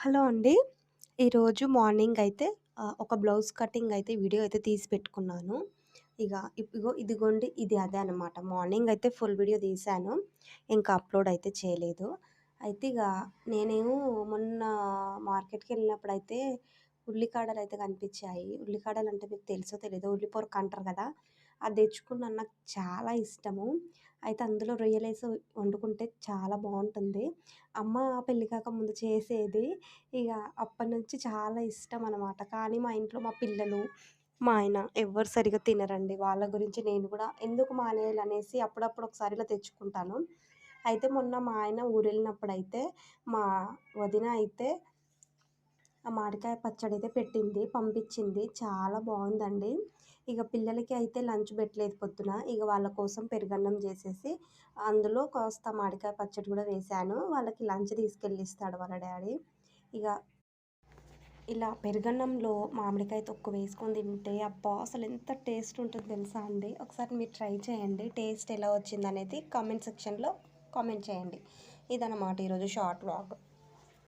Hello అండి. ఈరోజు morning అయితే ఒక బ్లౌజ్ కటింగ్ అయితే వీడియో అయితే తీసి పెట్టుకున్నాను. ఇక ఇగో ఇదిగోండి ఇది అదే అనమాట. మార్నింగ్ అయితే ఫుల్ వీడియో తీశాను. ఇంకా అప్‌లోడ్ అయితే చేయలేదు. అయితే ఇక నేనేమో మొన్న మార్కెట్కి వెళ్ళినప్పుడు అయితే ఉల్లికాడలు అయితే కనిపించాయి. ఉల్లికాడలు అంటే మీకు తెలుసో తెలీదో ఉల్లిపొరక అంటారు కదా! అది తెచ్చుకున్నాను. నాకు చాలా ఇష్టము. అయితే అందులో రొయ్యలేసి వండుకుంటే చాలా బాగుంటుంది అమ్మ పెళ్ళి కాక ముందు చేసేది. ఇక అప్పటి నుంచి చాలా ఇష్టం అనమాట. కానీ మా ఇంట్లో మా పిల్లలు, మా ఆయన ఎవ్వరు సరిగా తినరండి. వాళ్ళ గురించి నేను కూడా ఎందుకు మానేయాలనేసి అప్పుడప్పుడు ఒకసారి ఇలా తెచ్చుకుంటాను. అయితే మొన్న మా ఆయన ఊరెళ్ళినప్పుడైతే మా వదిన అయితే ఆ మామిడికాయ పచ్చడి అయితే పెట్టింది. పంపించింది. చాలా బాగుందండి ఇక పిల్లలకి అయితే లంచ్ పెట్టలేదు పొద్దున. ఇక వాళ్ళ కోసం పెరుగన్నం చేసేసి అందులో కాస్త మామిడికాయ పచ్చడి కూడా వేశాను. వాళ్ళకి లంచ్ తీసుకెళ్ళి ఇస్తాడు వాళ్ళ డాడీ ఇక ఇలా పెరుగన్నంలో మామిడికాయ తొక్కు వేసుకొని తింటే అబ్బా! అసలు ఎంత టేస్ట్ ఉంటుందో తెలుసా అండి. ఒకసారి మీరు ట్రై చేయండి. టేస్ట్ ఎలా వచ్చిందనేది కామెంట్ సెక్షన్‌లో కామెంట్ చేయండి. ఇదన్నమాట ఈరోజు షార్ట్ వ్లాగ్.